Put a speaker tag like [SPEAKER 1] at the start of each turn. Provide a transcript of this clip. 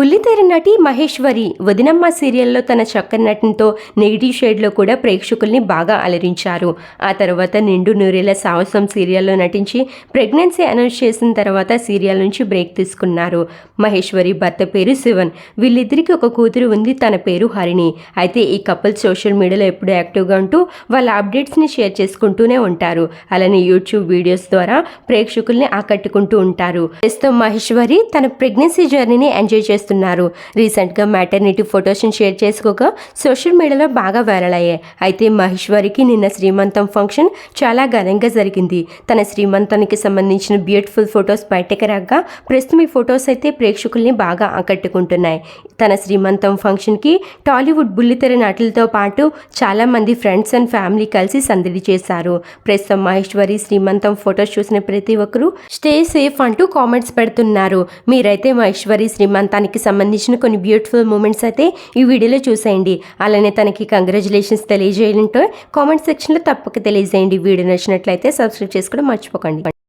[SPEAKER 1] బుల్లితెర నటి మహేశ్వరి వదినమ్మ సీరియల్లో తన చక్కని నటనతో నెగిటివ్ షేడ్లో కూడా ప్రేక్షకుల్ని బాగా అలరించారు. ఆ తర్వాత నిండు నూరేల సాహసం సీరియల్లో నటించి ప్రెగ్నెన్సీ అనౌన్స్ చేసిన తర్వాత సీరియల్ నుంచి బ్రేక్ తీసుకున్నారు. మహేశ్వరి భర్త పేరు శివన్. వీళ్ళిద్దరికీ ఒక కూతురు ఉంది తన పేరు హరిణి. అయితే ఈ కపుల్ సోషల్ మీడియాలో ఎప్పుడూ యాక్టివ్గా ఉంటూ వాళ్ళ అప్డేట్స్ని షేర్ చేసుకుంటూనే ఉంటారు. అలానే యూట్యూబ్ వీడియోస్ ద్వారా ప్రేక్షకుల్ని ఆకట్టుకుంటూ ఉంటారు. ప్రస్తుతం మహేశ్వరి తన ప్రెగ్నెన్సీ జర్నీని ఎంజాయ్ చేస్తూ చేస్తున్నారు. రీసెంట్గా మ్యాటర్నిటీ ఫొటోస్ని షేర్ చేసుకోగా సోషల్ మీడియాలో బాగా వైరల్ అయ్యాయి. అయితే మహేశ్వరికి నిన్న శ్రీమంతం ఫంక్షన్ చాలా ఘనంగా జరిగింది. తన శ్రీమంతానికి సంబంధించిన బ్యూటిఫుల్ ఫొటోస్ బయటకు రాగా ప్రస్తుతం ఈ ఫొటోస్ అయితే ప్రేక్షకుల్ని బాగా ఆకట్టుకుంటున్నాయి. తన శ్రీమంతం ఫంక్షన్కి టాలీవుడ్ బుల్లితెర నటులతో పాటు చాలామంది ఫ్రెండ్స్ అండ్ ఫ్యామిలీ కలిసి సందడి చేశారు. ప్రస్తుతం మహేశ్వరి శ్రీమంతం ఫొటోస్ చూసిన ప్రతి ఒక్కరూ స్టే సేఫ్ అంటూ కామెంట్స్ పెడుతున్నారు. మీరైతే మహేశ్వరి శ్రీమంతానికి సంబంధించిన కొన్ని బ్యూటిఫుల్ మూమెంట్స్ అయితే ఈ వీడియోలో చూసేయండి. అలానే తనకి కంగ్రాచులేషన్స్ తెలియజేయాలంటే కామెంట్ సెక్షన్లో తప్పక తెలియజేయండి. వీడియో నచ్చినట్లయితే సబ్స్క్రైబ్ చేసుకోవడం మర్చిపోకండి.